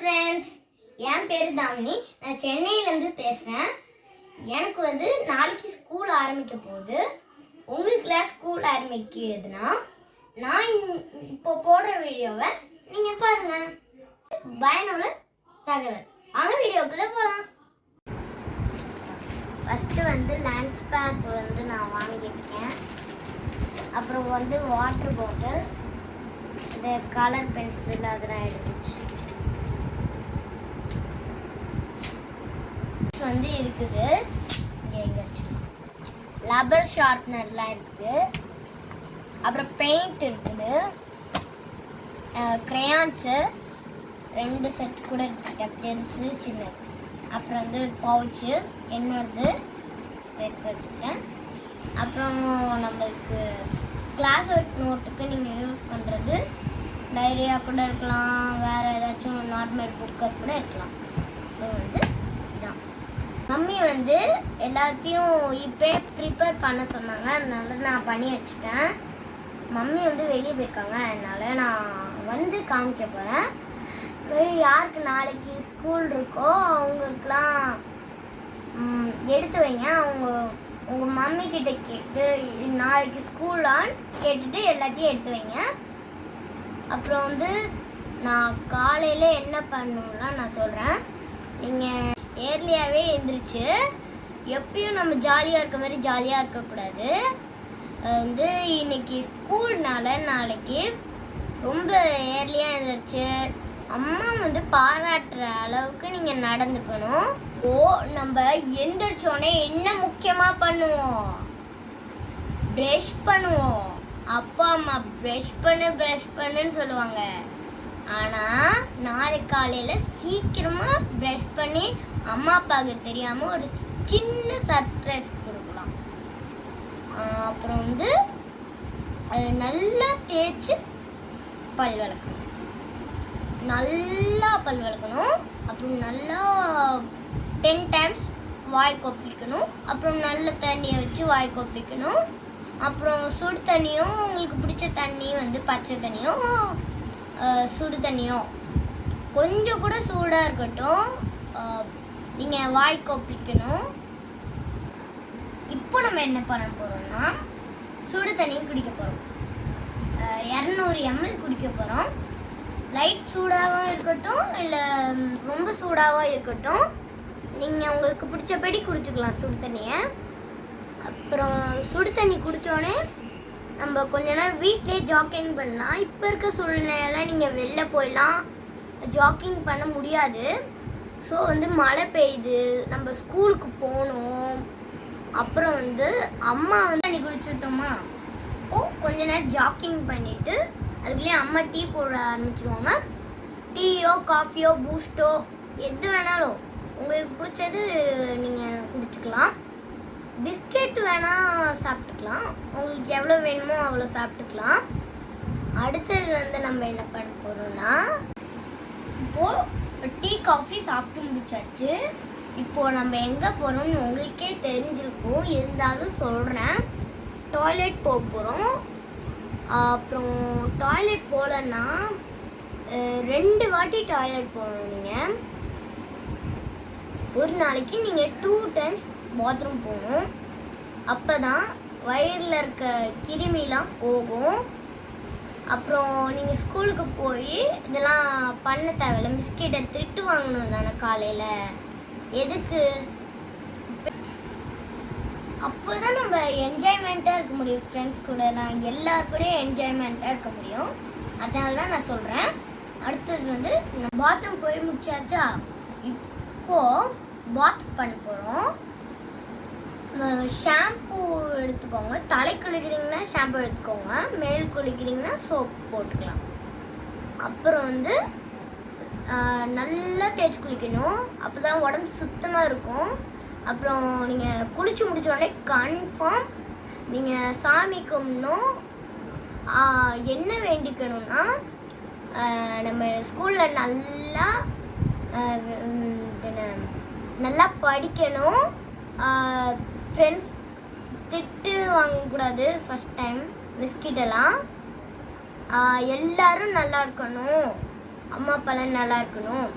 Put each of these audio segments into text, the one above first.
Friends என் பேர் தாமினி. நான் சென்னையிலேருந்து பேசுகிறேன் எனக்கு வந்து நாளைக்கு ஸ்கூல் ஆரம்பிக்க போகுது. உங்களுக்குலாம் ஸ்கூல் ஆரம்பிக்கிறதுனா நான் இன்- இப்போ போடுற வீடியோவை நீங்கள் பாருங்கள் பயனுள்ள தகவல். அந்த வீடியோக்குள்ளே போகலாம் ஃபஸ்ட்டு வந்து லன்ச் பேக் வந்து நான் வாங்கியிருக்கேன். அப்புறம் வந்து வாட்டர் பாட்டில் இந்த கலர் பென்சில் அதெல்லாம் எடுத்து வந்து இருக்குது. இங்க லப்பர் ஷார்ப்னர்லாம் இருக்குது. அப்புறம் பெயிண்ட் இருக்குது. க்ரேயான்ஸு ரெண்டு செட் கூட இருக்குது பெருசு சின்னது அப்புறம் வந்து பவுச்சு என்னோடது எடுத்து வச்சுக்கிட்டேன் அப்புறம் நம்மளுக்கு கிளாஸ் ஒர்க் நோட்டுக்கு நீங்கள் யூஸ் பண்ணுறது டைரியாக கூட இருக்கலாம். வேறு ஏதாச்சும் நார்மல் புக்காக கூட இருக்கலாம். ஸோ வந்து மம்மி வந்து எல்லாத்தையும் இப்போ ப்ரிப்பேர் பண்ண சொன்னாங்க. அதனால நான் பண்ணி வச்சுட்டேன். மம்மி வந்து வெளியே போயிருக்காங்க. அதனால் நான் வந்து காமிக்க போகிறேன் வெறும் யாருக்கு நாளைக்கு ஸ்கூல் இருக்கோ அவங்களுக்கெலாம் எடுத்து வைங்க. அவங்க உங்கள் மம்மி கிட்ட கேட்டு நாளைக்கு ஸ்கூலான்னு கேட்டுட்டு எல்லாத்தையும் எடுத்து வைங்க. அப்புறம் வந்து நான் காலையில் என்ன பண்ணணும்னா நான் சொல்கிறேன் நீங்கள் ஏர்லியாகவே எழுந்திரிச்சு எப்பயும் நம்ம ஜாலியாக இருக்க மாதிரி ஜாலியாக இருக்கக்கூடாது. வந்து இன்னைக்கு ஸ்கூல்னால நாளைக்கு ரொம்ப ஏர்லியாக எழுந்திரிச்சு அம்மா வந்து பாராட்டுற அளவுக்கு நீங்கள் நடந்துக்கணும். ஓ நம்ம எந்திரிச்சோடனே என்ன முக்கியமாக பண்ணுவோம்? ப்ரெஷ் பண்ணுவோம். அப்பா அம்மா ப்ரெஷ் பண்ணு ப்ரெஷ் பண்ணுன்னு சொல்லுவாங்க. ஆனால் நாளைக்கு காலையில் சீக்கிரமாக ப்ரெஷ் பண்ணி அம்மா அப்பாவுக்கு தெரியாமல் ஒரு சின்ன சர்ப்ரைஸ் கொடுக்கலாம். அப்புறம் வந்து அது நல்லா தேய்ச்சி பல் வளர்க்கணும். நல்லா பல் வளர்க்கணும். அப்புறம் நல்லா டென் டைம்ஸ் வாய் கொப்பளிக்கணும். அப்புறம் நல்ல தண்ணியை வச்சு வாய் கொப்பளிக்கணும். அப்புறம் சுடு தண்ணியும் உங்களுக்கு பிடிச்ச தண்ணி வந்து பச்சை தண்ணியும் சுடு தண்ணியும் கொஞ்சம் கூட சூடாக இருக்கட்டும். நீங்கள் வாய் கொப்பளிக்கணும் இப்போ நம்ம என்ன பண்ண போகிறோம்னா சுடு தண்ணி குடிக்க போகிறோம் இரநூறு எம்எல் குடிக்க போகிறோம் லைட் சூடாகவும் இருக்கட்டும் இல்லை ரொம்ப சூடாகவும் இருக்கட்டும். நீங்கள் உங்களுக்கு பிடிச்சபடி குடிச்சுக்கலாம் சுடு தண்ணியை. அப்புறம் சுடு தண்ணி குடித்தோடனே நம்ம கொஞ்ச நேரம் வீட்டிலே ஜாக்கிங் பண்ணலாம் இப்போ இருக்க சூழ்நிலையெல்லாம் நீங்கள் வெளில போயெல்லாம் ஜாக்கிங் பண்ண முடியாது. ஸோ வந்து மழை பெய்யுது. நம்ம ஸ்கூலுக்கு போகணும் அப்புறம் வந்து அம்மா வந்து தண்ணி குடிச்சிட்டோமா? ஓ கொஞ்ச நேரம் ஜாக்கிங் பண்ணிட்டு அதுக்குள்ளேயே அம்மா டீ போட ஆரம்பிச்சிடுவாங்க டீயோ காஃபியோ பூஸ்டோ எது வேணாலும். உங்களுக்கு பிடிச்சது நீங்கள் குடிச்சுக்கலாம். பிஸ்கெட் வேணால் சாப்பிட்டுக்கலாம். உங்களுக்கு எவ்வளோ வேணுமோ அவ்வளோ சாப்பிட்டுக்கலாம். அடுத்தது வந்து நம்ம என்ன பண்ண போகிறோம்னா இப்போது டீ காஃபி சாப்பிட்டு முடிச்சாச்சு. இப்போது நம்ம எங்கே போகிறோம்னு உங்களுக்கே தெரிஞ்சிருக்கும். இருந்தாலும் சொல்கிறேன் டாய்லெட் போக போகிறோம் அப்புறம் டாய்லெட் போகலன்னா ரெண்டு வாட்டி டாய்லெட் போகணும் நீங்கள் ஒரு நாளைக்கு நீங்கள் டூ டைம்ஸ் பாத்ரூம் போகணும். அப்போ தான் வயிறில் இருக்க கிருமிலாம் போகும். அப்புறம் நீங்கள் ஸ்கூலுக்கு போய் இதெல்லாம் பண்ண தேவையில்ல. பிஸ்கெட்டை திட்டு வாங்கணும் தானே காலையில்? எதுக்கு? அப்போ தான் நம்ம என்ஜாய்மெண்ட்டாக இருக்க முடியும். ஃப்ரெண்ட்ஸ் கூடலாம் எல்லார் கூடயும் என்ஜாய்மெண்ட்டாக இருக்க முடியும். அதனால தான் நான் சொல்கிறேன் அடுத்தது வந்து பாத்ரூம் போய் முடிச்சாச்சா? இப்போது பாத் பண்ண போகிறோம் ஷாம்பு எடுத்துக்கோங்க. தலை குளிக்கிறீங்கன்னா ஷாம்பு எடுத்துக்கோங்க. மேல் குளிக்கிறீங்கன்னா சோப் போட்டுக்கலாம். அப்புறம் வந்து நல்லா தேய்ச்சி குளிக்கணும். அப்போ தான் உடம்பு சுத்தமாக இருக்கும். அப்புறம் நீங்கள் குளிச்சு முடிச்சோடனே கன்ஃபார்ம் நீங்கள் சாமி கும்பிடணும். என்ன வேண்டிக்கணும்னா நம்ம ஸ்கூலில் நல்லா என்ன, நல்லா படிக்கணும். ஃப்ரெண்ட்ஸ் திட்டு வாங்கக்கூடாது ஃபஸ்ட் டைம் மிஸ்கிட்டெல்லாம் எல்லாரும் நல்லா இருக்கணும். அம்மா அப்பாலாம் நல்லா இருக்கணும்.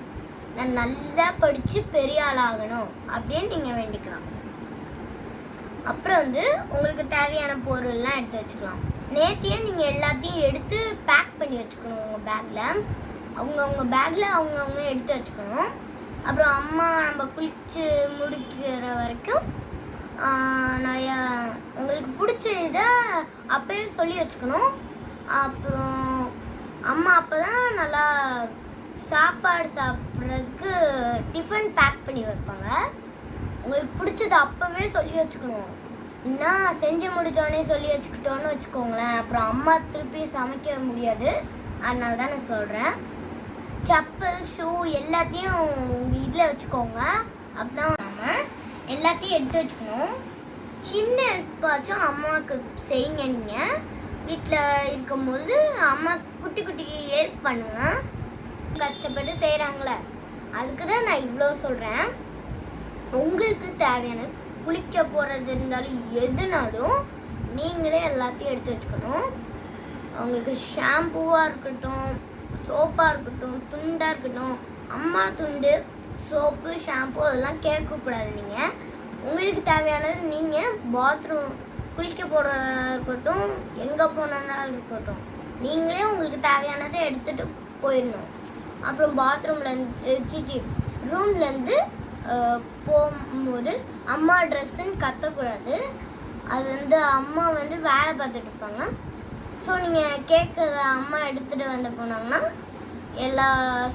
நான் நல்லா படித்து பெரிய ஆளாகணும் அப்படின்னு நீங்கள் வேண்டிக்கலாம். அப்புறம் வந்து உங்களுக்கு தேவையான பொருள்லாம் எடுத்து வச்சுக்கலாம். நேத்தியே நீங்கள் எல்லாத்தையும் எடுத்து பேக் பண்ணி வச்சுக்கணும் உங்கள் பேக்கில் அவங்கவுங்க பேக்கில் அவங்கவுங்க எடுத்து வச்சுக்கணும். அப்புறம் அம்மா நம்ம குளிச்சு முடிக்கிற வரைக்கும் பிடிச்ச இதை அப்பயே சொல்லி வச்சுக்கணும். அப்புறம் அம்மா அப்போ தான் நல்லா சாப்பாடு சாப்பிட்றதுக்கு டிஃபன் பேக் பண்ணி வைப்பாங்க. உங்களுக்கு பிடிச்சது அப்போவே சொல்லி வச்சுக்கணும். என்ன செஞ்சு முடித்தோடனே சொல்லி வச்சுக்கிட்டோன்னு வச்சுக்கோங்களேன். அப்புறம் அம்மா திருப்பி சமைக்க முடியாது. அதனால தான் நான் சொல்கிறேன் செப்பல் ஷூ எல்லாத்தையும் உங்கள் இதில் வச்சுக்கோங்க. அப்பதான் எல்லாத்தையும் எடுத்து வச்சுக்கணும். சின்ன இருப்பாச்சும் அம்மாவுக்கு செய்யுங்க நீங்கள் வீட்டில் இருக்கும்போது அம்மா குட்டி குட்டி ஹெல்ப் பண்ணுங்க. கஷ்டப்பட்டு செய்கிறாங்களே அதுக்கு தான் நான் இவ்வளோ சொல்கிறேன் உங்களுக்கு தேவையான குளிக்க போகிறது இருந்தாலும் எதுனாலும் நீங்களே எல்லாத்தையும் எடுத்து வச்சுக்கணும். உங்களுக்கு ஷாம்புவாக இருக்கட்டும் சோப்பாக இருக்கட்டும் துண்டாக இருக்கட்டும் அம்மா துண்டு சோப்பு ஷாம்பு அதெல்லாம் கேட்கக்கூடாது நீங்கள் உங்களுக்கு தேவையானது நீங்கள் பாத்ரூம் குளிக்க போகிறதா இருக்கட்டும் எங்கே போனாலும் இருக்கட்டும் நீங்களே உங்களுக்கு தேவையானதை எடுத்துகிட்டு போயிடணும். அப்புறம் பாத்ரூம்லேருந்து சிச்சி ரூம்லேருந்து போகும்போது அம்மா ட்ரெஸ்ஸுன்னு கத்தக்கூடாது. அது வந்து அம்மா வந்து வேலை பார்த்துட்டு இருப்பாங்க. ஸோ நீங்கள் கேட்குறத அம்மா எடுத்துகிட்டு வந்து போனாங்கன்னா எல்லா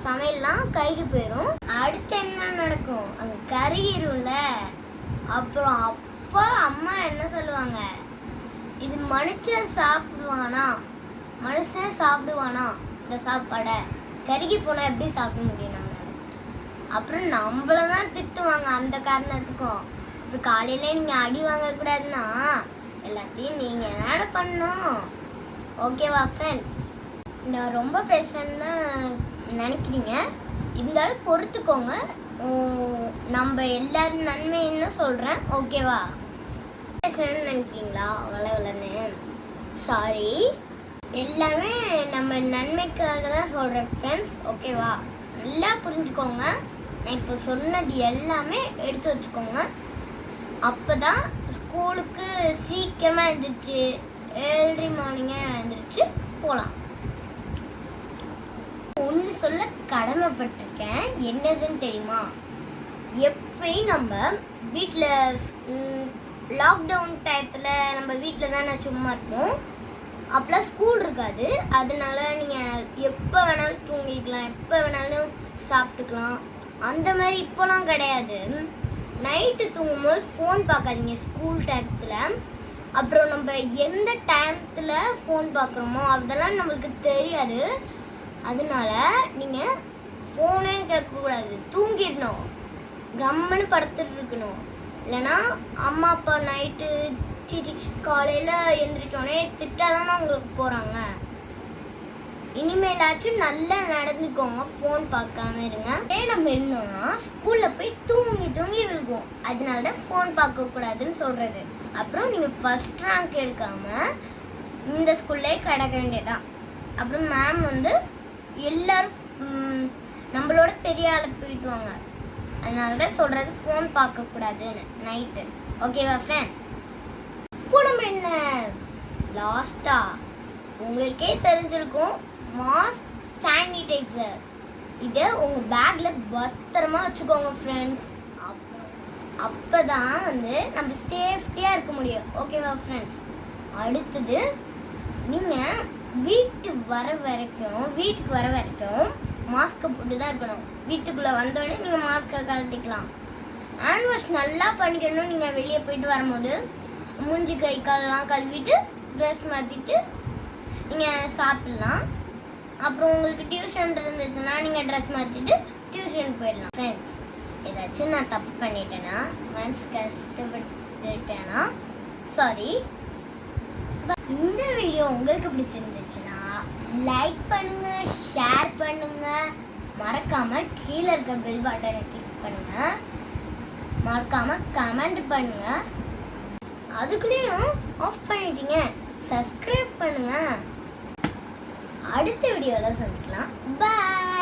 சமையல்லாம் கருகி போயிடும் அடுத்து என்ன நடக்கும்? அங்கே கருகிரும்ல அப்புறம் அப்பா அம்மா என்ன சொல்லுவாங்க? இது மனுஷன் சாப்பிடுவானா? மனுஷன் சாப்பிடுவானா? இந்த சாப்பாடை கருகி போனால் எப்படி சாப்பிட முடியும் நம்ம அப்புறம் நம்மள தான் திட்டுவாங்க அந்த காரணத்துக்கும். அப்புறம் காலையில் நீங்கள் அடி வாங்கக்கூடாதுன்னா எல்லாத்தையும் நீங்கள் என்ன பண்ணும் ஓகேவா ஃப்ரெண்ட்ஸ் நான் ரொம்ப பேசுகிறேன்னு நினைக்கிறீங்க. இருந்தாலும் பொறுத்துக்கோங்க. நம்ம எல்லாரும் நன்மைன்னு சொல்கிறேன் ஓகேவா? பேசுகிறேன்னு நினைக்கிறீங்களா? வளவலன்னு சாரி எல்லாமே நம்ம நன்மைக்காக தான் சொல்கிறேன் ஃப்ரெண்ட்ஸ் ஓகேவா? நல்லா புரிஞ்சுக்கோங்க. நான் இப்போ சொன்னது எல்லாமே எடுத்து வச்சுக்கோங்க. அப்போ தான் ஸ்கூலுக்கு சீக்கிரமாக எழுந்திரிச்சு ஏர்லி மார்னிங்கே எழுந்திரிச்சு போகலாம் ஒன்று சொல்ல கடமைப்பட்டிருக்கேன். என்னதுன்னு தெரியுமா? எப்பயும் நம்ம வீட்டில் லாக்டவுன் டயத்தில் நம்ம வீட்டில் தானே சும்மா இருப்போம். அப்போலாம் ஸ்கூல் இருக்காது. அதனால நீங்கள் எப்போ வேணாலும் தூங்கிக்கலாம். எப்போ வேணாலும் சாப்பிட்டுக்கலாம். அந்த மாதிரி இப்போலாம் கிடையாது. நைட்டு தூங்கும்போது ஃபோன் பார்க்காதீங்க ஸ்கூல் டயத்தில் அப்புறம் நம்ம எந்த டைமத்தில் ஃபோன் பார்க்குறோமோ அதெல்லாம் நம்மளுக்கு தெரியாது. அதனால நீங்கள் ஃபோனே கேட்கக்கூடாது. தூங்கிடணும். கம்முன்னு படுத்துட்டு இருக்கணும். இல்லைன்னா அம்மா அப்பா நைட்டு சீச்சி காலையில் எந்திரிச்சோடனே திட்டாதானே உங்களுக்கு போகிறாங்க இனிமேலாச்சும் நல்லா நடந்துக்கோங்க. ஃபோன் பார்க்காம இருங்க. அதே நம்ம இருந்தோம்னா ஸ்கூலில் போய் தூங்கி தூங்கி விழுகும். அதனால தான் ஃபோன் பார்க்கக்கூடாதுன்னு சொல்கிறது அப்புறம் நீங்கள் ஃபர்ஸ்ட் ரேங்க் எடுக்காம இந்த ஸ்கூல்லே கிடக்க வேண்டியதான் அப்புறம் மேம் வந்து எல்லாரும் நம்மளோட பெரிய ஆளை போயிடுவாங்க. அதனால தான் சொல்கிறது ஃபோன் பார்க்கக்கூடாதுன்னு நைட்டு ஓகேவா ஃப்ரெண்ட்ஸ் இப்போ நம்ம என்ன? லாஸ்ட்டாக உங்களுக்கே தெரிஞ்சிருக்கும் மாஸ்க் சானிடைசர் இதை உங்கள் பேக்கில் பத்திரமா வச்சுக்கோங்க ஃப்ரெண்ட்ஸ் அப்போ தான் வந்து நம்ம சேஃப்டியாக இருக்க முடியும். ஓகேவா ஃப்ரெண்ட்ஸ் அடுத்தது நீங்கள் வீட்டு வர வரைக்கும் வீட்டுக்கு வர வரைக்கும் மாஸ்க்கை போட்டு தான் இருக்கணும். வீட்டுக்குள்ளே வந்தோடனே நீங்கள் மாஸ்க்கை கழட்டிக்கலாம். ஹேண்ட் வாஷ் நல்லா பண்ணிக்கணும். நீங்கள் வெளியே போயிட்டு வரும்போது மூஞ்சி கை காலெல்லாம் கழுவிட்டு ட்ரெஸ் மாற்றிட்டு நீங்கள் சாப்பிட்லாம். அப்புறம் உங்களுக்கு டியூஷன் இருந்துச்சுன்னா நீங்கள் ட்ரெஸ் மாற்றிட்டு டியூஷன் போயிடலாம். ஃப்ரெண்ட்ஸ் ஏதாச்சும் நான் தப்பு பண்ணிட்டேன்னா மனசு கஷ்டப்பட்டுட்டேன்னா சாரி இந்த வீடியோ உங்களுக்கு பிடிச்சிருந்துச்சுன்னா லைக் பண்ணுங்க ஷேர் பண்ணுங்க. மறக்காம கீழே இருக்க பெல் பட்டனை கிளிக் பண்ணுங்க. மறக்காம கமெண்ட் பண்ணுங்க. அதுக்குள்ளேயும் ஆஃப் பண்ணிட்டீங்க. சப்ஸ்கிரைப் பண்ணுங்க. அடுத்த வீடியோவில் சந்திக்கலாம். பாய்